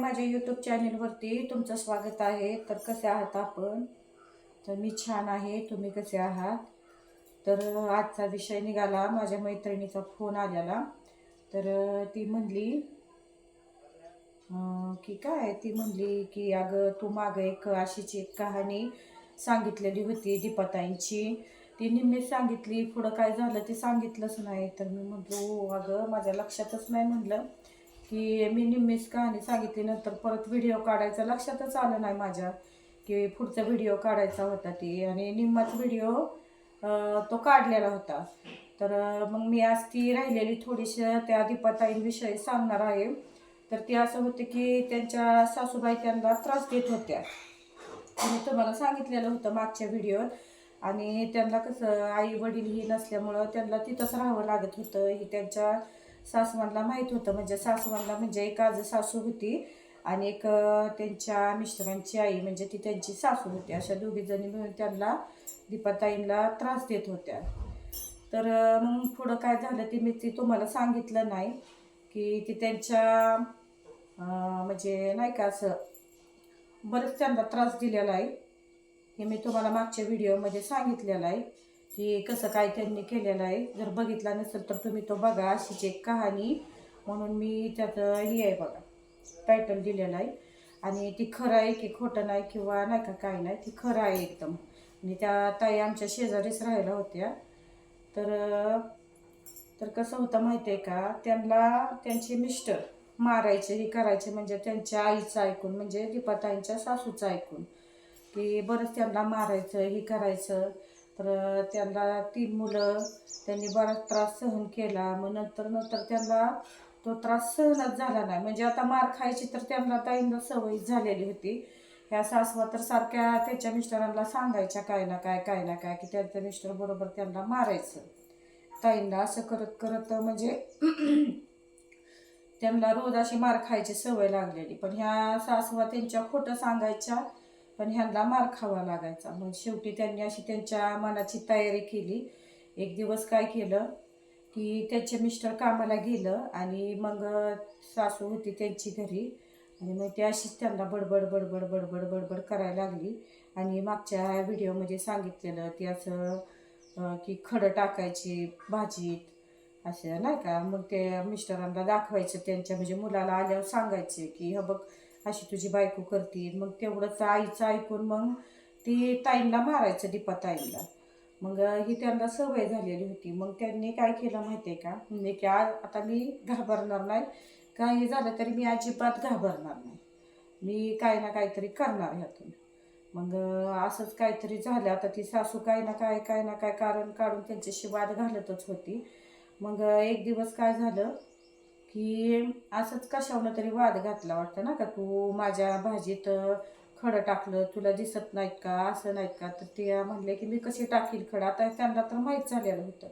माझ्या यूट्यूब चॅनेलवरती तुमचं स्वागत आहे. तर कसे आहात आपण? तर मी छान आहे. तुम्ही कसे आहात? तर आजचा विषय निघाला. माझ्या मैत्रिणीचा फोन आलेला. तर ती म्हणली की काय? ती म्हणली की अगं तू मागं एक अशीची एक कहाणी सांगितलेली होती दीपाताईंची ती निम्मी सांगितली. पुढं काय झालं ते सांगितलंच नाही. तर मी म्हटलं "हो, अगं माझ्या लक्षातच नाही म्हणलं. की मी निम्मीच कहाणी सांगितली नंतर परत व्हिडिओ काढायचा लक्षातच आलं नाही माझ्या की पुढचा व्हिडिओ काढायचा होता ती. आणि निम्माच व्हिडिओ तो काढलेला होता. तर मग मी आज ती राहिलेली थोडीशी त्या दीपाताईंविषयी सांगणार आहे. तर ती असं होते की त्यांच्या सासूबाई त्यांना त्रास देत होत्या. मी तुम्हाला सांगितलेलं होतं मागच्या व्हिडिओत आणि त्यांना कसं आई वडील ही नसल्यामुळं त्यांना तिथंच राहावं लागत होतं. ही त्यांच्या सासवांना माहीत होतं. म्हणजे सासवांना म्हणजे एक आज सासू होती आणि एक त्यांच्या मिस्टरांची आई म्हणजे ती त्यांची सासू होती. अशा दोघीजणी मिळून त्यांना दीपाताईंना त्रास देत होत्या. तर मग पुढं काय झालं ते मी ती तुम्हाला सांगितलं नाही की ती त्यांच्या म्हणजे नाही का असं बरंच त्यांना त्रास दिलेला आहे. हे मी तुम्हाला मागच्या व्हिडिओमध्ये सांगितलेलं आहे. हे कसं काय त्यांनी केलेलं आहे जर बघितला नसेल तर तुम्ही तो बघा अशीच एक कहाणी. म्हणून मी त्याचं हे आहे बघा पॅटर्न दिलेलं आहे. आणि ती खरं आहे की खोटं नाही किंवा नाही का काय नाही ती खरं आहे एकदम. आणि त्या ताई आमच्या शेजारीच राहिल्या होत्या. तर तर कसं होतं माहिती आहे का त्यांना त्यांचे मिस्टर मारायचे हे करायचे म्हणजे त्यांच्या आईचं ऐकून म्हणजे दीपाताईंच्या सासूचं ऐकून की बरंच त्यांना मारायचं हे करायचं. तर त्यांना तीन मुलं त्यांनी बराच त्रास सहन केला. मग नंतर नंतर त्यांना तो त्रास सहनच झाला नाही. म्हणजे आता मार खायची तर त्यांना ताईंना सवय झालेली होती. ह्या सासवा तर सारख्या त्यांच्या मिस्टरांना सांगायच्या काय ना काय काय ना काय की त्यांच्या मिस्टर बरोबर त्यांना मारायचं. ताईंना असं करत करत म्हणजे त्यांना रोज अशी मार खायची सवय लागलेली. पण ह्या सासवा त्यांच्या खोटं सांगायच्या पण ह्यांना मार खावा लागायचा. मग शेवटी त्यांनी अशी त्यांच्या मनाची तयारी केली. एक दिवस काय केलं की त्यांचे मिस्टर कामाला गेलं आणि मग सासू होती त्यांची घरी. आणि मग ते अशीच त्यांना बडबड बडबड बडबड बडबड करायला लागली. आणि मागच्या व्हिडिओमध्ये सांगितलेलं ती असं की खडं टाकायची भाजीत असं नाही का? मग ते मिस्टरांना दाखवायचं त्यांच्या म्हणजे मुलाला आल्यावर सांगायचे की ह बघ अशी तुझी बायको करते मग तेवढंच आईचं ऐकून मग ती ताईंना मारायचं दीपा ताईंना मग ही त्यांना सवय झालेली होती. मग त्यांनी काय केलं माहिती आहे का? म्हणजे की आज आता मी घाबरणार नाही. काही झालं तरी मी अजिबात घाबरणार नाही. मी काय ना काहीतरी करणार ह्यातून मग असंच काहीतरी झालं. आता ती सासू काय ना काय काय ना काय कारण काढून त्यांच्याशी वाद घालतच होती. मग एक दिवस काय झालं? की असंच कशावनं तरी वाद घातला वाटतं ना का? तू माझ्या भाजीत खडं टाकलं तुला दिसत नाहीत का? असं नाहीत का? तर ते म्हणले की मी कशी टाकील खडं? आता त्यांना तर माहीत झालेलं होतं.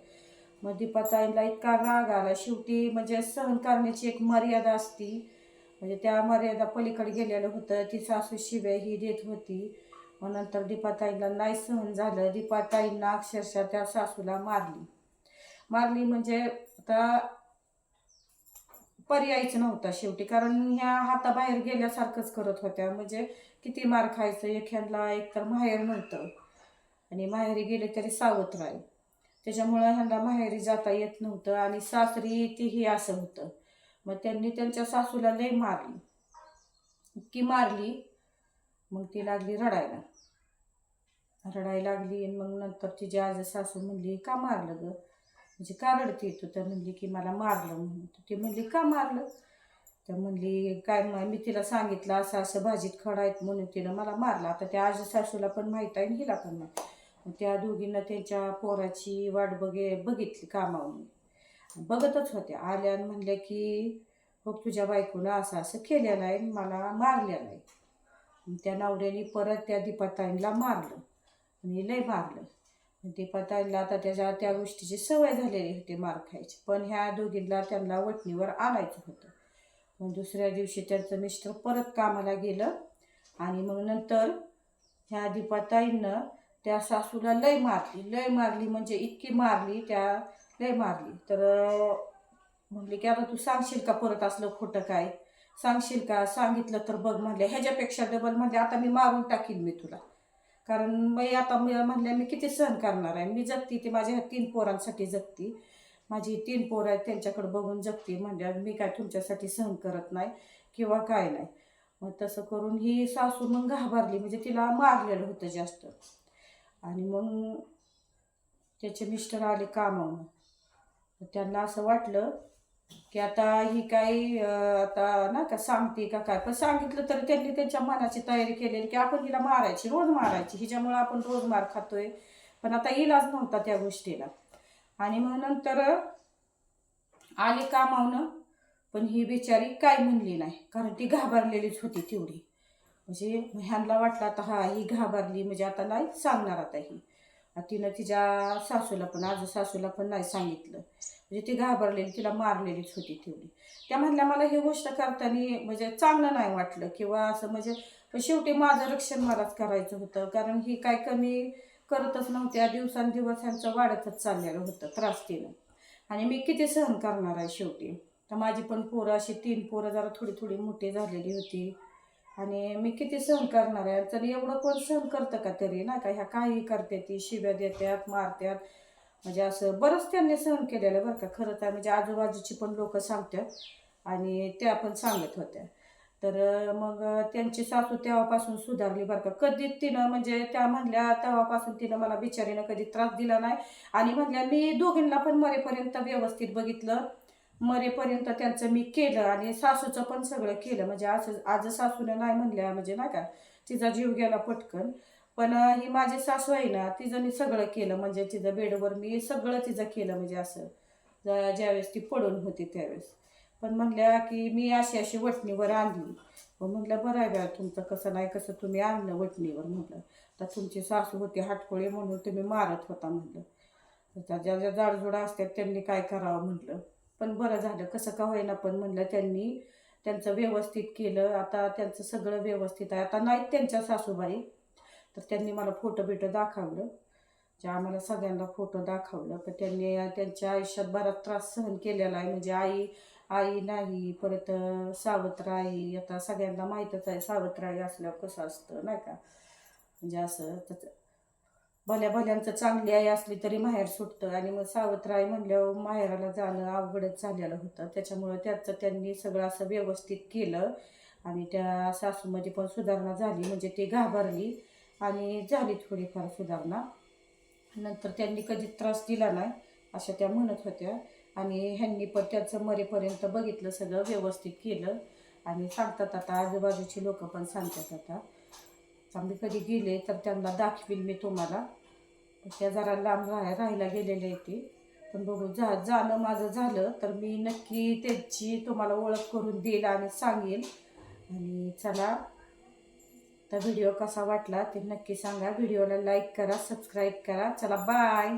मग दीपाताईला इतका राग आला. शेवटी म्हणजे सहन करण्याची एक मर्यादा असती. म्हणजे त्या मर्यादा पलीकडे गेलेलं होतं. ती सासू शिव्या ही देत होती. मग नंतर दीपाताईला नाही सहन झालं. दीपाताईंना अक्षरशः त्या सासूला मारली. मारली म्हणजे आता पर्यायच नव्हता शेवटी. कारण ह्या हाताबाहेर गेल्यासारखंच करत होत्या. म्हणजे किती मार खायचं एखाद्याला एक तर माहेर नव्हतं. आणि माहेरी गेले तरी सावत आहे त्याच्यामुळं ह्यांना माहेरी जाता येत नव्हतं आणि सासरी तीही असं होतं. मग त्यांनी त्यांच्या सासूला लय मारली. इतकी मारली मग ती लागली रडायला. रडायला लागली आणि मग नंतर तिची आज सासू म्हणली का मारलं गं? म्हणजे का रडते तू तर म्हणली की मला मारलं म्हणून. ती म्हणली का मारलं? तर म्हणली काय मी तिला सांगितलं असं असं भाजीत खडा आहेत म्हणून तिनं मला मारलं. आता त्या आजी सासूला पण माहीत आहे आणि हिला पण माहीत मग त्या दोघींना त्यांच्या पोराची वाट बघे बघितली कामावून बघतच होत्या. आल्या आणि म्हणल्या की बघ तुझ्या बायकोला असं असं केलेलं आहे आणि मला मारलेलं आहे. त्या नवऱ्याने परत त्या दीपाताईंना मारलं आणि लय मारलं. ते दीपाताईंना आता त्याच्या त्या गोष्टीची सवय झालेली होती मार खायची. पण ह्या दोघींना त्यांना वटणीवर आणायचं होतं. मग दुसऱ्या दिवशी त्यांचं मिस्टर परत कामाला गेलं आणि मग नंतर ह्या दीपाताईनं त्या सासूला लय मारली. लय मारली म्हणजे इतकी मारली त्या लय मारली. तर म्हणली की आता तू सांगशील का परत असलं खोटं काय? सांगशील का? सांगितलं तर बघ म्हणले. ह्याच्यापेक्षा डबल म्हणले आता मी मारून टाकीन मी तुला. कारण मी आता मी म्हणले मी किती सहन करणार आहे. मी जगती ती माझ्या ह्या तीन पोरांसाठी जगती. माझी तीन पोरं आहेत त्यांच्याकडे बघून जगती. म्हणजे मी काय तुमच्यासाठी सहन करत नाही किंवा काय नाही. मग तसं करून ही सासू मग घाबरली. म्हणजे तिला मारलेलं होतं जास्त. आणि मग त्याचे मिस्टर आले कामावून त्यांना असं वाटलं की आता ही काही आता ना का सांगते का काय? पण सांगितलं तर त्यांनी त्यांच्या मनाची तयारी केलेली की आपण हिला मारायची रोज मारायची. हिच्यामुळं आपण रोज मार खातोय. पण आता इलाज नव्हता त्या गोष्टीला. आणि मग नंतर आली कामावनं पण ही बिचारी काय म्हणली नाही. कारण ती घाबरलेलीच होती तेवढी. म्हणजे ह्यांना वाटलं आता हा ही घाबरली. म्हणजे आता नाही सांगणार आता ही. तिनं तिच्या सासूला पण आज सासूला पण नाही सांगितलं. म्हणजे ती घाबरलेली तिला मारलेलीच होती तेवढी. त्या म्हणल्या मला ही गोष्ट करताना म्हणजे चांगलं नाही वाटलं किंवा असं म्हणजे शेवटी माझं रक्षण मलाच करायचं होतं. कारण ही काय कमी करतच नव्हत्या. दिवसांदिवस ह्यांचं वाढतच चाललेलं होतं त्रास तिनं. आणि मी किती सहन करणार आहे शेवटी? तर माझी पण पोरं अशी तीन पोरं जरा थोडी थोडी मोठी झालेली होती. आणि मी किती सहन करणार आहे? तर एवढं कोण सहन करतं का तरी? ना का? ह्या काही करते ती शिव्या देतात मारतात. म्हणजे असं बरंच त्यांनी सहन केलेलं बरं का? खरं तर म्हणजे आजूबाजूची पण लोक सांगतात आणि त्या पण सांगत होत्या. तर मग त्यांची सासू तेव्हापासून सुधारली बरं का? कधी तिनं म्हणजे त्या म्हणल्या तेव्हापासून तिनं मला बिचारीनं कधी त्रास दिला नाही. आणि म्हणल्या मी दोघींना पण मरेपर्यंत व्यवस्थित बघितलं. मरेपर्यंत त्यांचं मी केलं आणि सासूचं पण सगळं केलं. म्हणजे असं आज सासूनं नाही म्हणल्या म्हणजे नाही का तिचा जीव गेला पटकन. पण ही माझी सासू आहे ना तिचं मी सगळं केलं. म्हणजे तिचं बेडवर मी सगळं तिचं केलं म्हणजे असं. ज्यावेळेस ती पडून होती त्यावेळेस. पण म्हणल्या की मी अशी अशी वटणीवर आणली. मग म्हटलं बरं आहे बा तुमचं कसं नाही कसं तुम्ही आणलं वटणीवर म्हटलं तर तुमची सासू होती हाटकोळी म्हणून तुम्ही मारत होता म्हटलं तर ज्या ज्या जाडजुडा असतात त्यांनी काय करावं म्हटलं पण बरं झालं. कसं का होईना पण म्हणलं त्यांनी त्यांचं व्यवस्थित केलं. आता त्यांचं सगळं व्यवस्थित आहे. आता नाहीत त्यांच्या सासूबाई. तर त्यांनी मला फोटो बिटो दाखवलं. जे आम्हाला सगळ्यांना फोटो दाखवलं. पण त्यांनी त्यांच्या आयुष्यात बराच त्रास सहन केलेला आहे. म्हणजे आई आई नाही परत सावत्र आई आता सगळ्यांना माहीतच आहे सावत्र आई असल्यावर कसं असतं नाही का? म्हणजे असं त्याचं भल्या भल्यांचं चांगली आई असली तरी माहेर सुटतं. आणि मग सावत्र आई म्हणल्यावर माहेराला जाणं अवघडच झालेलं होतं. त्याच्यामुळं त्याचं त्यांनी सगळं असं व्यवस्थित केलं. आणि त्या सासूमध्ये पण सुधारणा झाली म्हणजे ती घाबरली. आणि झाली थोडीफार सुधारणा. नंतर त्यांनी कधी त्रास दिला नाही अशा त्या म्हणत होत्या. आणि ह्यांनी पण त्याचं मरेपर्यंत बघितलं सगळं व्यवस्थित केलं. आणि सांगतात आता आजूबाजूची लोक पण सांगतात आता. आम्ही कधी गेले तर त्यांना दाखवील मी तुम्हाला. त्या जरा लांब राहा राहायला गेलेले आहेत ते. पण बघू जा जाणं माझं झालं तर मी नक्की त्याची तुम्हाला ओळख करून देईल आणि सांगेल. आणि चला तर व्हिडिओ कसा वाटला ते नक्की सांगा. व्हिडिओला लाईक करा सबस्क्राईब करा. चला बाय!